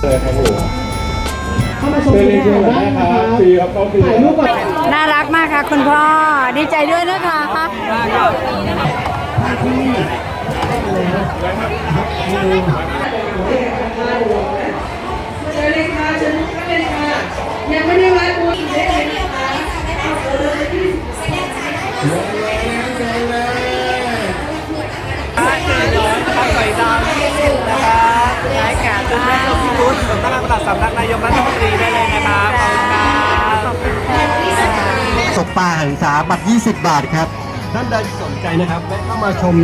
เลยครับผมเข้ามาชมเชิญกิเรียนจเชิกรญรมก่อนได้ได้นครับฟรีครับเข้าฟรีถ่ายรูปก่อนน่ารักมากค่ะคุณพ่อ ดีใจด้วยนะคะเชิญเลยค่ะเชิญทุกท่านเลยค่ะยังไม่ได้วัดบุญได้เลยนะคะราย การมากชุดสำนักงานปลัดสำนักนายกรัฐมนตรีได้เลยนะครับขอบคุณครับศพป่าหันษาบัตร 20 บาทครับ ท่านใดที่สนใจนะครับแวะเข้ามาชม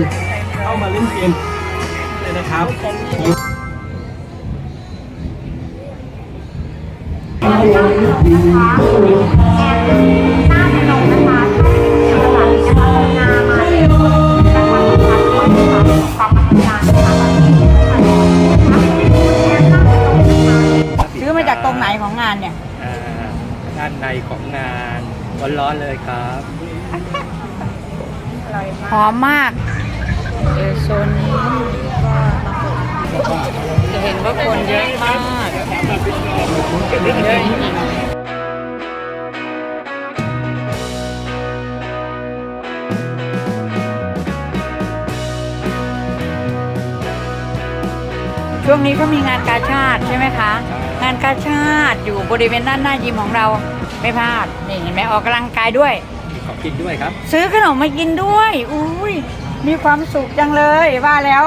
เข้ามาเล่นเกมเลยนะครับซื้อานเนี่ย อ่าด้านในของงานร้อนๆเลยครับ หอมมากเออโซนนี้ก็จะเห็นว่าคนเยอะมากเยอะจริงๆช่วงนี้ก็มีงานกาชาติใช่ไหมคะ งานกาชาติอยู่บริเวณด้านหน้ายิมของเราไม่พลาดนี่เห็นไหมออกกำลังกายด้วยมีของกินด้วยครับ ซื้อขนมมากินด้วยอุ้ยมีความสุขจังเลยว่าแล้ว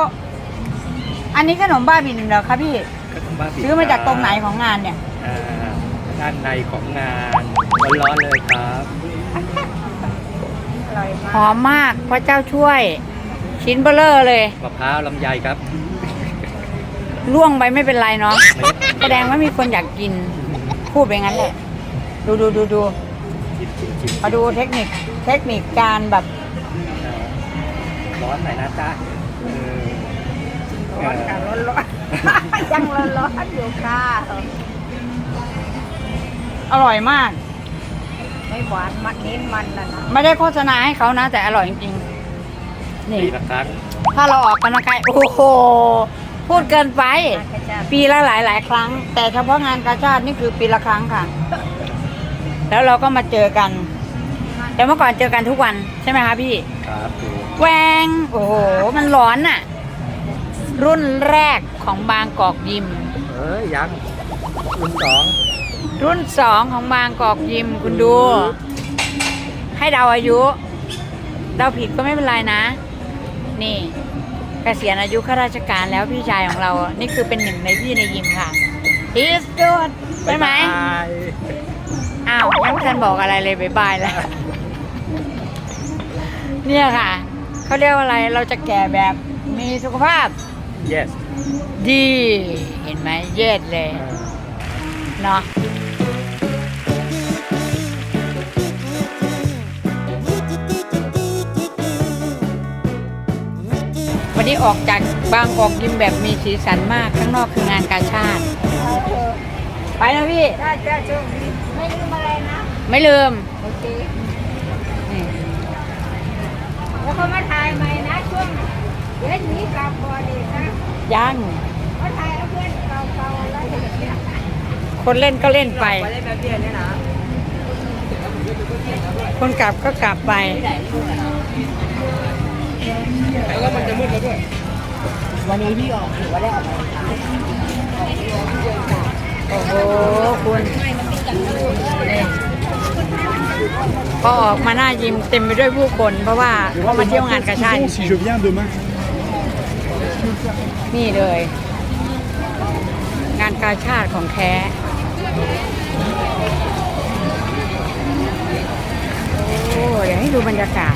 อันนี้ขนมบ้าบินเหรอคะพี่ขนมบ้าบินซื้อมาจากตรงไหนของงานเนี่ยอ่าด้านในของงานร้อนๆเลยครับหอมมากพระเจ้าช่วย ชิ้นเบลเลอร์เลยมะพร้าวลำไยครับ ล่วงไปไม่เป็นไรเนาะแสดงว่ามีคนอยากกิน พูดไปงั้นแหละ ดูดูดูดูชิมชิมชิมมาดูเทคนิค เทคนิคการแบบอ่าร้อนหน่อยนะจ๊ะเออร้อนค่ะร้อนร้อนยังร้อนร้อนอยู่ค่ะ อร่อยมาก ไม่หวานมันเน้นมันนะนะไม่ได้โฆษณาให้เขานะ แต่อร่อยจริงๆนี่ ปีละครั้งถ้าเราออกกำลังกายโอ้โห พูดเกินไป ปีละหลายหลายๆครั้ง แต่เฉพาะงานกาชาตินี่คือปีละครั้งค่ะ แล้วเราก็มาเจอกันแต่เมื่อก่อนเจอกันทุกวันใช่ไหมคะพี่ ครับดูแหวงโอ้โห มันร้อนอะรุ่นแรกของบางกอกยิม เอ้ยยัง รุ่นสองรุ่นสองของบางกอกยิมคุณดู ให้เดาอายุ เดาผิดก็ไม่เป็นไรนะ นี่เก ษียณอายุข้าราชการแล้วพี่ชายของเรา นี่คือเป็นหนึ่งในพี่ในยิมค่ะ He's good ใช่ไหมบ๊ายบายอ้าวยังไม่ทันบอกอะไรเลยบายบายแล้ว เนี่ยค่ะเขาเรียกว่าอะไรเราจะแก่แบบมีสุขภาพ yes ดี เห็นไหมเย็ดเลย เนาะ วันนี้ออกจากบางกอกยิมแบบมีสีสันมาก ข้างนอกคืองานกาชาติ ไปนะพี่จ้าจ้าโชคดีไม่ลืมอะไรนะ ไม่ลืม โอเคนี่แล้วก็มาถ่ายใหม่นะช่วงเดี๋ยวนี้กลับพอดีนะยังมาถ่ายเอาเพื่อนเก่าๆแล้วเดี๋ยวคนเล่นก็เล่นไปคนกลับก็กลับไป แล้วมันจะมืดแล้วด้วย วันนี้พี่ออกถือว่าได้ออกโอ้โหคุณนี่พอออกมาหน้ายิมเต็มไปด้วยผู้คน เพราะว่าเขามาเที่ยวงานกระชาติ si je viens demain นี่เลย งานกาชาติของแท้โอ้เดี๋ยวให้ดูบรรยากาศ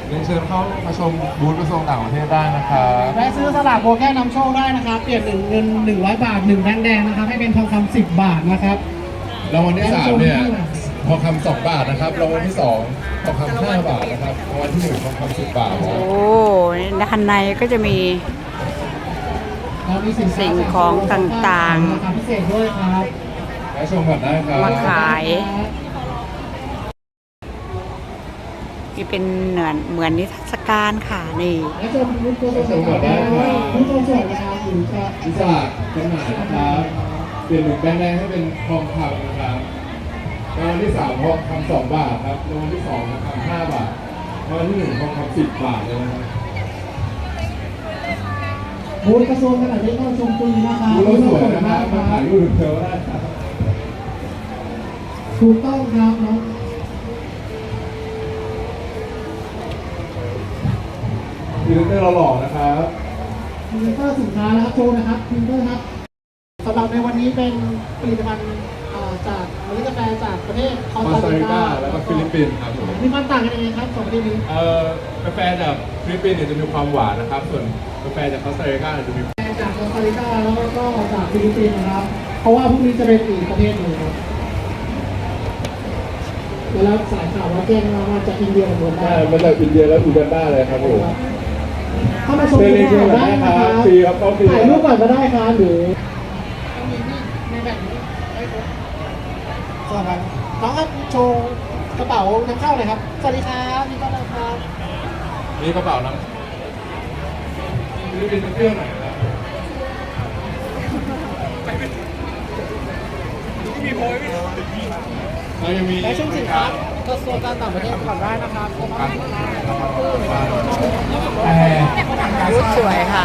เรียนเชิญเข้ามาชมบูธกระทรวงต่างประเทศได้นะครับแวะซื้อสลากโบแค่นำโชคได้นะครับ เปลี่ยนหนึ่งเงิน100บาทหนึ่งแบงค์แดงนะครับ ให้เป็นทองคำ10บาทนะครับ รางวัลที่สามเนี่ยทองคำสองบาทนะครับรางวัลที่สองทองคำห้าบาทนะครับรางวัลที่หนึ่งทองคำสิบบาทนะโอ้ด้านในก็จะมีเรามีสินค้าสิ่งของต่างๆราคาพิเศษด้วยครับแวะชมก่อนได้ครับมาขาย นี่เป็นเหมือนเหมือนนิทรรศการค่ะนี่และชมบูธตัวสวยๆได้ครับบูธตัวสวยนะครับหรือจะพิซซ่าจำหน่ายนะครับเปลี่ยนหนึ่งแบงค์แดงให้เป็นทองคำนะครับรางวัลที่สามทองคำสองบาทครับรางวัลที่สองทองคำห้าบาทรางวัลที่หนึ่งทองคำสิบบาทเลยนะครับบูธกระทรวงขนาดนี้ก็ชมฟรีนะครับดูแล้วสวยนะคมารับกมาคถ่ารัยบรูปถึงเธอได้ครับถูกต้องครับเนาะ พรีเซนเตอร์เราหล่อนะครับพรีเซนเตอร์สินค้านะครับโชว์นะครับพรีเซนเตอร์ครับสำหรับในวันนี้เป็นผลิตภัณฑ์เอ่อจากเมล็ดกาแฟจากประเทศคอคอสสตาตาริริกากาแล้วก็ฟิลิปปินส์ครับผมมีความต่างกันยังไงครับสองประเทศนี้เอ่อกาแฟจากฟิลิปปินส์เนี่ยจะมีความหวานนะครับ ส่วนกาแฟจากคอสตาริกาเนี่ยจะมีจากคอสตาริกาแล้วก็จากฟิลิปปินส์นะครับ เพราะว่าพวกนี้จะเป็นอีกประเทศหนึ่งครับแล้วสายข่าวว่าแจ้งมาว่าจากอินเดียกับเมืองได้ใช่มาจากอินเดียและอูกันดาเลยครับผม เข้ามาชมเชิญได้เชิญได้นะคได้บฟรีครับเข้าฟรี ถ่ายรูปก่อนก็ได้ครับหรือในแบบนี้ได้ครับสวัสดีครับน้องครับโชว์กระเป๋านำเข้าหน่อยครับ สวัสดีครับนี่ก็เลยครับนี่กระเป๋าน้ำฟิลิปปินเปรี้ยวหน่อยครับเรายังมี และช่วงสินค้ากระทรวงการต่างประเทศก่อนได้นะครับ รูปสวยค่ะ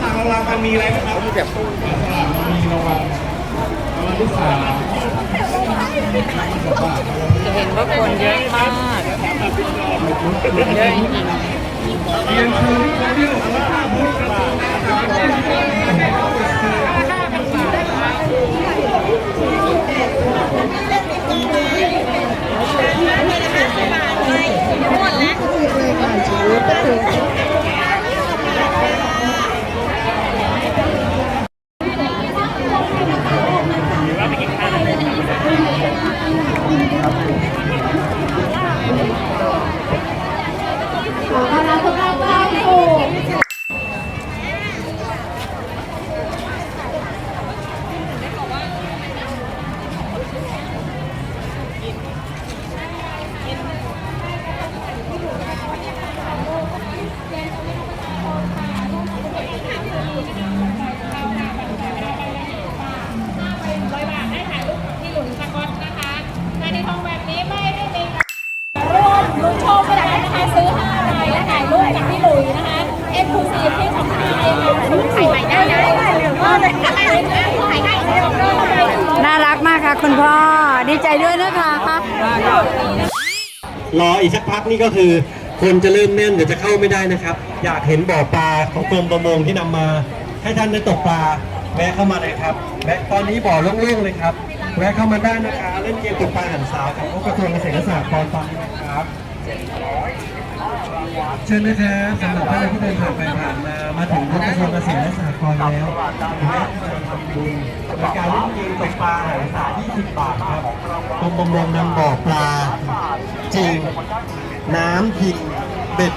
เราเรามีอะไรไหมครับมีแบบมีรางวัลรางวัลที่สามจะเห็นว่าคนเยอะมากเยอะจริง น่ารักมากค่ะคุณพ่อดีใจด้วยนะคะรออีกสักพักนี่ก็คือคนจะเริ่มแน่นเดี๋ยวจะเข้าไม่ได้นะครับ อยากเห็นบ่อปลาของกรมประมงที่นำมา ให้ท่านได้ตกปลาแวะเข้ามาเลยครับแวะตอนนี้บ่อโล่งๆเลยครับแวะเข้ามาได้นะคะเล่นเกมตกปลาหันสาวกับพวกกระทรวงเกษตรและสหกรณ์ตอนนี้นะครับ เชิญนะครับสำหรับท่านที่เดินผ่านไปผ่านมามาถึงกระทรวงเกษตรและสหกรณ์แล้วและจะทำบุญในการเล่นเกมตกปลาหันสา20บาทครับกรมประมงนำบ่อปลา จริง น้ำพิงเบ็ด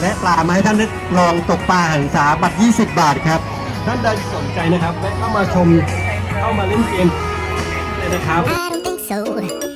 และปลามาให้ท่านได้ลองตกปลาหันษาบัตร 20 บาทครับ ท่านใดสนใจนะครับแวะเข้ามาชมเข้ามาเล่นเกมเลยนะครับ I don't think so.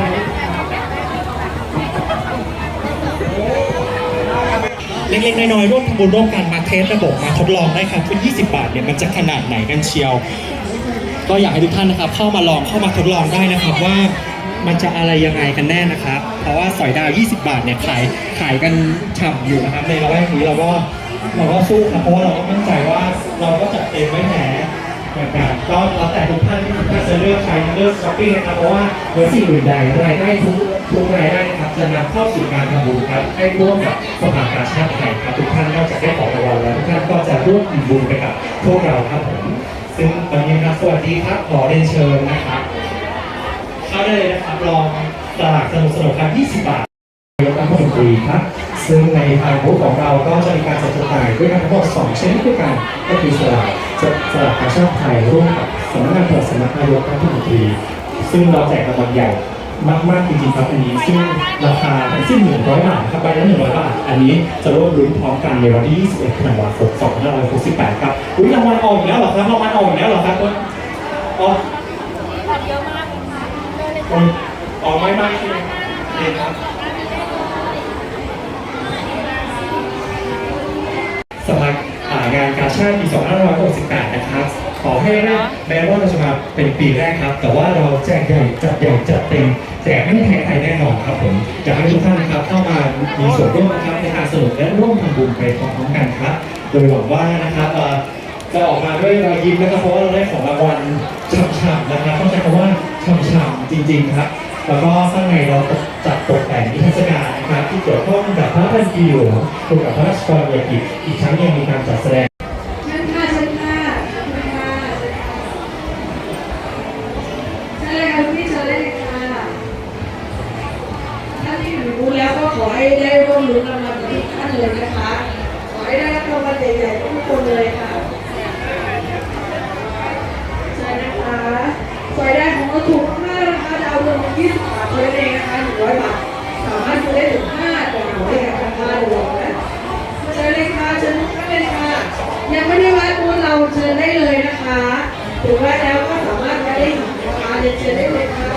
กร ล็กๆน้อยๆร่วมทำบุญร่วมกันมาเทสระบบมาทดลองได้ครับคุณ20 บาทเนี่ยมันจะขนาดไหนกันเชียว ก็อยากให้ทุกท่านนะครับ เข้ามาลองเข้ามาทดลองได้นะครับว่ามันจะอะไรยังไงกันแน่นะครับ เพราะว่าสอยดาว 20 บาทเนี่ยขายขายกันฉ่ำอยู่นะครับ ในระแวกนี้เราก็เราก็สู้ครับเพราะว่าเราก็มั่นใจว่าเราก็จัดเต็มไม่แพ้เหมือนกันก็แล้วแต่ทุกท่านที่ทุกท่านจะเลือกใช้เลือกช้อปปิ้งนะครับเพราะว่าเหนือสิ่งอื่นใดรายได้ทุก ทุกรายได้นะครับจะนำเข้าสู่การทำบุญครับให้ร่วมกับสภากาชาติไทยครับทุกท่านนอกจากได้ของรางวัลแล้วทุกท่านก็จะร่วมอิ่มบุญไปกับพวกเราครับผมซึ่งตอนนี้ครับสวัสดีครับขอเรียนเชิญนะครับเข้าได้เลยนะครับลองตลาดสนุกสนุกครับ20 บาทนายกรัฐมนตรีครับซึ่งในทางบูธของเราก็จะมีการจัดจำหน่ายด้วยกันทั้งหมด2ชนิดด้วยกันก็คือสลากสลากกาชาติไทยร่วมกับสำนักงานตรวจสำนักนายกรัฐมนตรีซึ่งเราแจกรางวัลใหญ่ มากๆจริงๆครับอันนี้ซึ่งราคาทั้งสิ้น100 บาทครับใบละ100 บาท อันนี้จะร่วมลุ้นพร้อมกันในวันที่ 21ธันวาคม2568 ครับอุ้ยรางวัลออกอีกแล้วเหรอครับรางวัลออกอีกแล้วเหรอครับอ๋อคนออกไม่มากใช่ไหมเห็นครับสำหรับอ่างานกาชาติปี2568 นะครับ อให้แรกแม้ว่าเราจะมาเป็นปีแรกครับ แต่ว่าเราแจกใหญ่จัดใหญ่จัดเต็มแจกไม่แพ้ใครแน่นอนครับผมอยากให้ทุกท่านนะครับเข้ามามีส่วนร่วมนะครับในการสนุกและร่วมทำบุญไปพร้อมๆกันครับ โดยหวังว่านะครับเอ่อจะออกมาด้วยรอยยิ้มนะครับเพราะว่าเราได้ของรางวัลฉ่ำๆนะครับต้องใช้คำว่าฉ่ำๆจริง ๆครับแล้วก็ข้างในเราจัดตกแต่งนิทรรศการนะครับที่เกี่ยวข้องกับพระพันปีหลวงรวมกับพระราชกรณียกิจอีกทั้งยังมีการจัดแสดง เชิญได้เลยนะคะถึงวัดแล้วก็สามารถวัดได้นะคะเรียนเชิญได้เลยค่ะ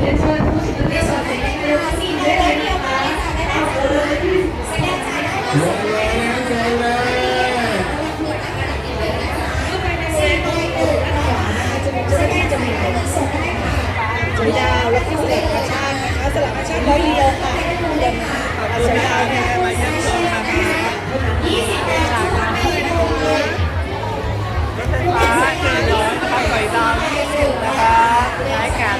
เรียนเชิญผู้ชิมได้สอนได้เลยนะคะเอาเลยที่สวยาวแล้วก็สลักกระชากนะคะสลักกระชากร้อยเดียวค่ะเดี๋ยวนะเอาสวยดาวเนี่ยมาย้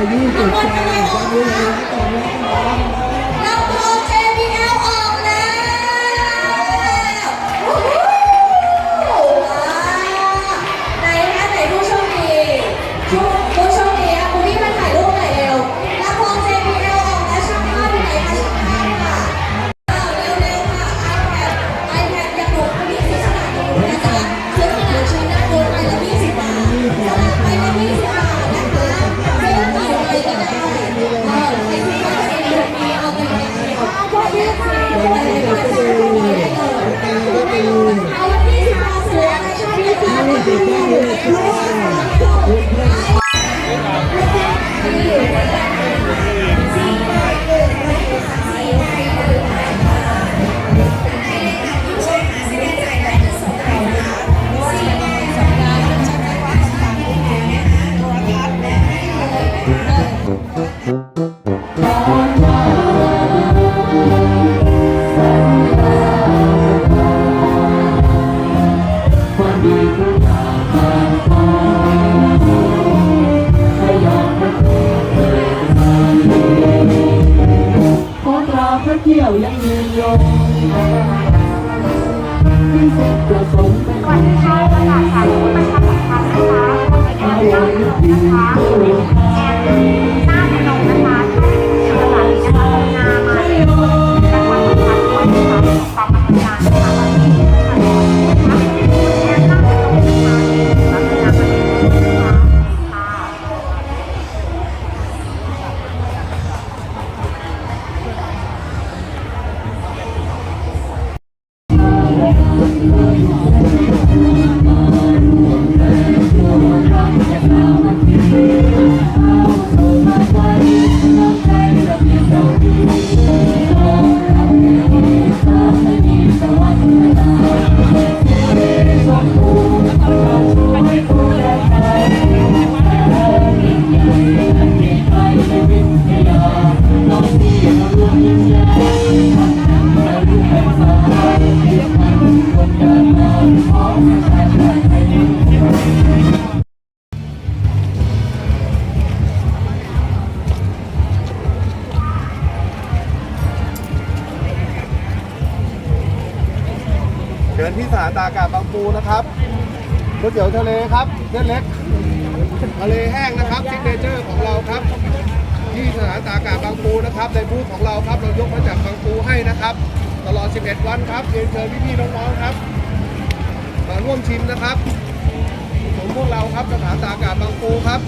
อกคะอะไรยี่สิบจ้าอะไรออกคะลำ สถานตากาศบางปูนะครับก๋วยเตี๋ยวทะเลครับเส้นเล็กทะเลแห้งนะครับซิกเนเจอร์ของเราครับ ที่สถานตากาศบางปูนะครับ ในบูธของเราครับเรายกมาจากบางปูให้นะครับ ตลอด 11 วันครับเรียนเชิญพี่ๆน้องๆครับมาร่วมชิมนะครับผมพวกเราครับสถานตากากาศบางปูครับ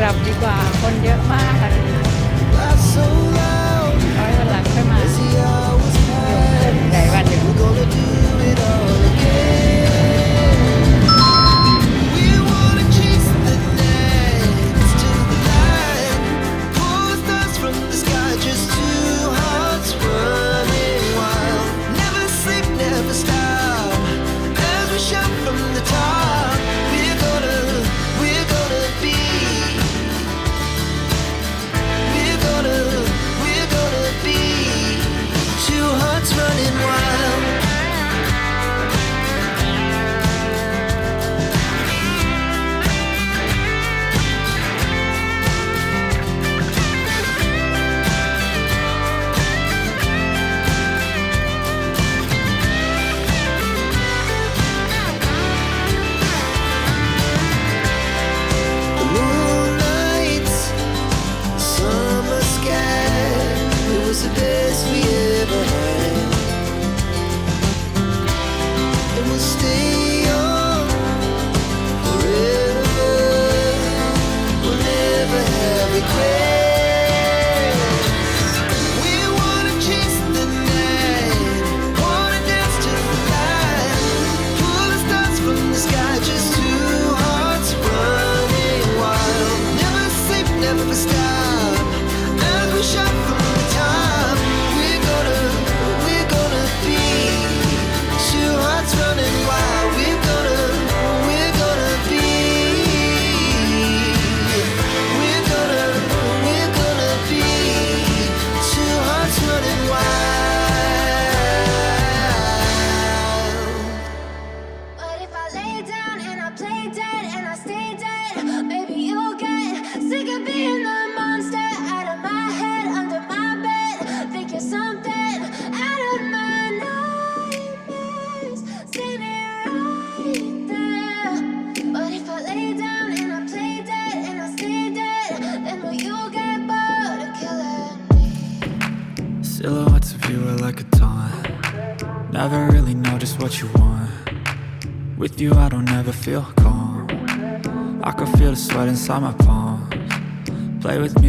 กลับดีกว่าคนเยอะมาก